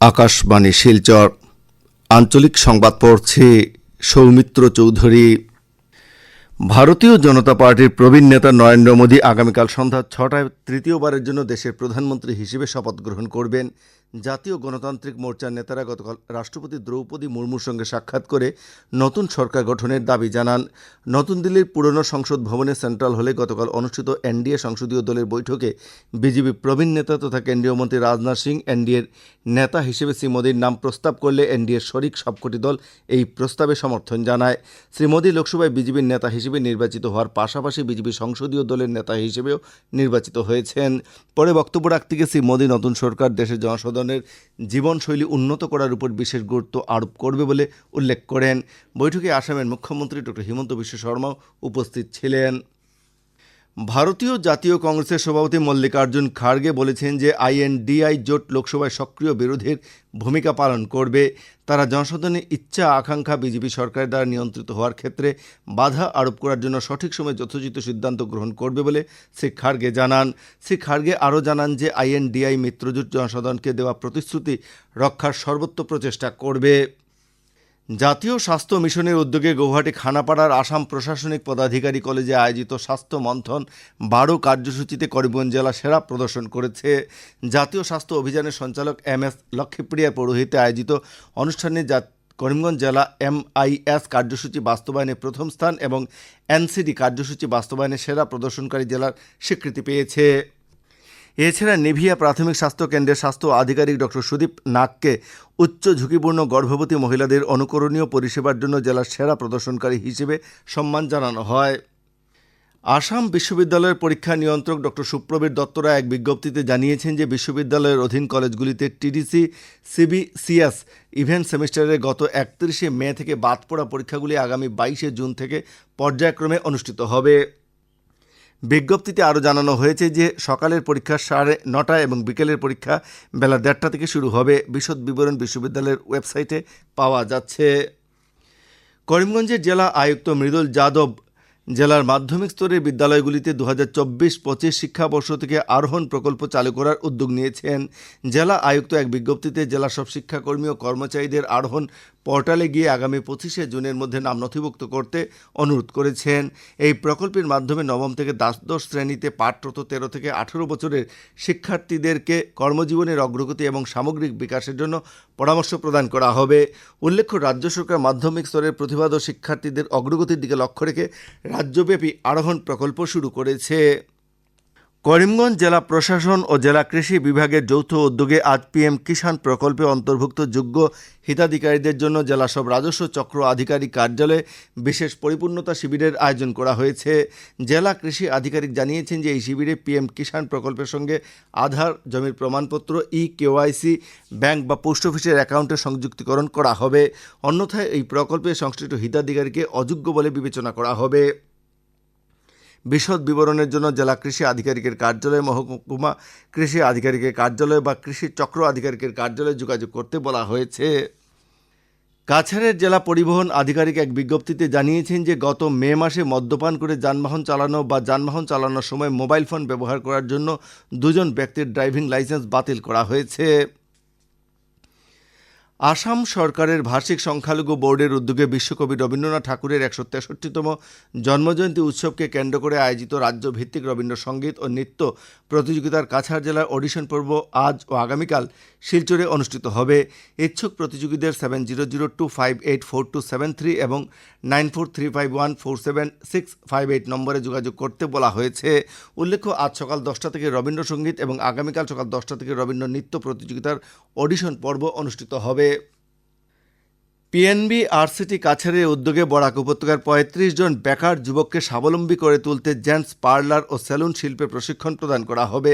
আকাশবাণী শিলচর। আঞ্চলিক সংবাদ পড়ছে সৌমিত্র চৌধুরী। ভারতীয় জনতা পার্টির প্রবীণ নেতা নরেন্দ্র মোদী আগামীকাল সন্ধ্যা ছটায় তৃতীয়বারের জন্য দেশের প্রধানমন্ত্রী হিসেবে শপথ গ্রহণ করবেন। জাতীয় গণতান্ত্রিক মোর্চার নেতারা গতকাল রাষ্ট্রপতি দ্রৌপদী মুর্মুর সঙ্গে সাক্ষাৎ করে নতুন সরকার গঠনের দাবি জানান। নতুন দিল্লির পুরনো সংসদ ভবনে সেন্ট্রাল হলে গতকাল অনুষ্ঠিত এনডিএ সংসদীয় দলের বৈঠকে বিজেপি প্রবীণ নেতা তথা কেন্দ্রীয় মন্ত্রী রাজনাথ সিং, এনডিএর নেতা হিসেবে শ্রী মোদীর নাম প্রস্তাব করলে এনডিএর শরিক সবকটি দল এই প্রস্তাবে সমর্থন জানায়। শ্রী মোদী লোকসভায় বিজেপির নেতা হিসেবে নির্বাচিত হওয়ার পাশাপাশি বিজেপি সংসদীয় দলের নেতা হিসেবেও নির্বাচিত হয়েছেন। পরে বক্তব্য রাখতে গিয়ে শ্রী মোদী নতুন সরকার দেশের জনসাধারণের জীবনশৈলী উন্নত করার উপর বিশেষ গুরুত্ব আরোপ করবে বলে উল্লেখ করেন। বৈঠকে আসামের মুখ্যমন্ত্রী ডক্টর হিমন্ত বিশ্ব শর্মাও উপস্থিত ছিলেন। ভারতীয় জাতীয় কংগ্রেসের সভাপতি মল্লিকার্জুন খার্গে বলেছেন যে আইএনডিআই জোট লোকসভায় সক্রিয় বিরোধীর ভূমিকা পালন করবে। তারা জনসাধারণের ইচ্ছা, আকাঙ্ক্ষা বিজেপি সরকারের দ্বারা নিয়ন্ত্রিত হওয়ার ক্ষেত্রে বাধা আরোপ করার জন্য সঠিক সময়ে যথোচিত সিদ্ধান্ত গ্রহণ করবে বলে শ্রী খার্গে জানান। শ্রী খার্গে আরও জানান যে আইএনডিআই মিত্রজোট জনসাধারণকে দেওয়া প্রতিশ্রুতি রক্ষার সর্বোচ্চ প্রচেষ্টা করবে। জাতীয় স্বাস্থ্য মিশনের উদ্যোগে গৌহাটি খানাপাড়ার আসাম প্রশাসনিক পদাধিকারী কলেজে আয়োজিত স্বাস্থ্য মন্থন বারো কার্যসূচিতে করিমগঞ্জ জেলা সেরা প্রদর্শন করেছে। জাতীয় স্বাস্থ্য অভিযানের সঞ্চালক এম এস লক্ষ্মীপ্রিয়া পৌরোহিতে আয়োজিত অনুষ্ঠানে করিমগঞ্জ জেলা এমআইএস কার্যসূচি বাস্তবায়নে প্রথম স্থান এবং এনসিডি কার্যসূচি বাস্তবায়নে সেরা প্রদর্শনকারী জেলার স্বীকৃতি পেয়েছে। এছাড়া নিভিয়া প্রাথমিক স্বাস্থ্য কেন্দ্রের স্বাস্থ্য আধিকারিক ডক্টর সুদীপ নাগকে উচ্চ ঝুঁকিপূর্ণ গর্ভবতী মহিলাদের অনুকরণীয় পরিষেবার জন্য জেলার সেরা প্রদর্শনকারী হিসেবে সম্মান জানানো হয়। আসাম বিশ্ববিদ্যালয়ের পরীক্ষা নিয়ন্ত্রক ডক্টর সুপ্রবীর দত্তরা এক বিজ্ঞপ্তিতে জানিয়েছেন যে বিশ্ববিদ্যালয়ের অধীন কলেজগুলিতে টিডিসি, সিবিসিএস ইভেন্ট সেমিস্টারের গত একত্রিশে মে থেকে বাদ পড়া পরীক্ষাগুলি আগামী বাইশে জুন থেকে পর্যায়ক্রমে অনুষ্ঠিত হবে। বিজ্ঞপ্তিতে আরও জানানো হয়েছে যে সকালের পরীক্ষা সাড়ে নটা এবং বিকেলের পরীক্ষা বেলা দেড়টা থেকে শুরু হবে। বিশদ বিবরণ বিশ্ববিদ্যালয়ের ওয়েবসাইটে পাওয়া যাচ্ছে। করিমগঞ্জের জেলা আয়ুক্ত মৃদুল যাদব জেলার মাধ্যমিক স্তরের বিদ্যালয়গুলিতে দু হাজার চব্বিশ পঁচিশ শিক্ষাবর্ষ থেকে আরোহণ প্রকল্প চালু করার উদ্যোগ নিয়েছেন। জেলা আয়ুক্ত এক বিজ্ঞপ্তিতে জেলা সব শিক্ষাকর্মী ও কর্মচারীদের আরোহণ পোর্টালে গিয়ে আগামী পঁচিশে জুনের মধ্যে নাম নথিভুক্ত করতে অনুরোধ করেছেন। এই প্রকল্পের মাধ্যমে নবম থেকে দ্বাদশ শ্রেণীতে পাঠরত তেরো থেকে আঠেরো বছরের শিক্ষার্থীদেরকে কর্মজীবনের অগ্রগতি এবং সামগ্রিক বিকাশের জন্য পরামর্শ প্রদান করা হবে। উল্লেখ্য, রাজ্য সরকার মাধ্যমিক স্তরের প্রতিভাদ শিক্ষার্থীদের অগ্রগতির দিকে লক্ষ্য রেখে রাজ্যব্যাপী আরোহণ প্রকল্প শুরু করেছে। করিমগঞ্জ জেলা প্রশাসন ও জেলা কৃষি বিভাগের যৌথ উদ্যোগে আজ পিএম কিষাণ প্রকল্পে অন্তর্ভুক্ত যোগ্য হিতাধিকারীদের জন্য জেলা সব রাজস্ব চক্র আধিকারিক কার্যালয়ে বিশেষ পরিপূর্ণতা শিবিরের আয়োজন করা হয়েছে। জেলা কৃষি আধিকারিক জানিয়েছেন যে এই শিবিরে পিএম কিষাণ প্রকল্পের সঙ্গে আধার, জমির প্রমাণপত্র ই কেওয়াইসি ব্যাংক বা পোস্ট অফিসের অ্যাকাউন্টে সংযুক্তিকরণ করা হবে। অন্যথায় এই প্রকল্পে সংশ্লিষ্ট হিতাধিকারীকে অযোগ্য বলে বিবেচনা করা হবে। বিশদ বিবরণের জন্য জেলা কৃষি আধিকারিকের কার্যালয় মহকুমা কৃষি আধিকারিকের কার্যালয় বা কৃষি চক্র আধিকারিকের কার্যালয়ে যোগাযোগ করতে বলা হয়েছে। কাছাড়ের জেলা পরিবহন আধিকারিক এক বিজ্ঞপ্তিতে জানিয়েছেন যে, গত মে মাসে মদ্যপান করে যানবাহন চালানো বা যানবাহন চালানোর সময় মোবাইল ফোন ব্যবহার করার জন্য দুজন ব্যক্তির ড্রাইভিং লাইসেন্স বাতিল করা হয়েছে। আসাম সরকারের ভাষিক সংখ্যালঘু বোর্ডের উদ্যোগে বিশ্বকবি রবীন্দ্রনাথ ঠাকুরের একশো তেষট্টিতম জন্মজয়ন্তী উৎসবকে কেন্দ্র করে আয়োজিত রাজ্যভিত্তিক রবীন্দ্রসঙ্গীত ও নৃত্য প্রতিযোগিতার কাছাড় জেলার অডিশন পর্ব আজ ও আগামীকাল শিলচরে অনুষ্ঠিত হবে। ইচ্ছুক প্রতিযোগীদের seven zero zero two five eight four two seven three এবং nine four three five one four seven six five eight নম্বরে যোগাযোগ করতে বলা হয়েছে। উল্লেখ্য, আজ সকাল দশটা থেকে রবীন্দ্রসঙ্গীত এবং আগামীকাল সকাল দশটা থেকে রবীন্দ্র নৃত্য প্রতিযোগিতার অডিশন পর্ব অনুষ্ঠিত হবে। পিএনবি আরসিটি কাছাড়ের উদ্যোগে বরাক উপত্যকার পঁয়ত্রিশ জন বেকার যুবককে স্বাবলম্বী করে তুলতে জেন্টস পার্লার ও সেলুন শিল্পে প্রশিক্ষণ প্রদান করা হবে।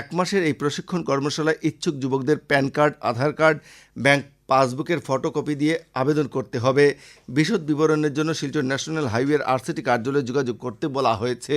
এক মাসের এই প্রশিক্ষণ কর্মশালায় ইচ্ছুক যুবকদের PAN card, Aadhaar card, bank পাসবুকের ফটোকপি দিয়ে আবেদন করতে হবে। বিশদ বিবরণের জন্য শিলচর ন্যাশনাল হাইওয়ের আরসিটি কার্যালয়ে যোগাযোগ করতে বলা হয়েছে।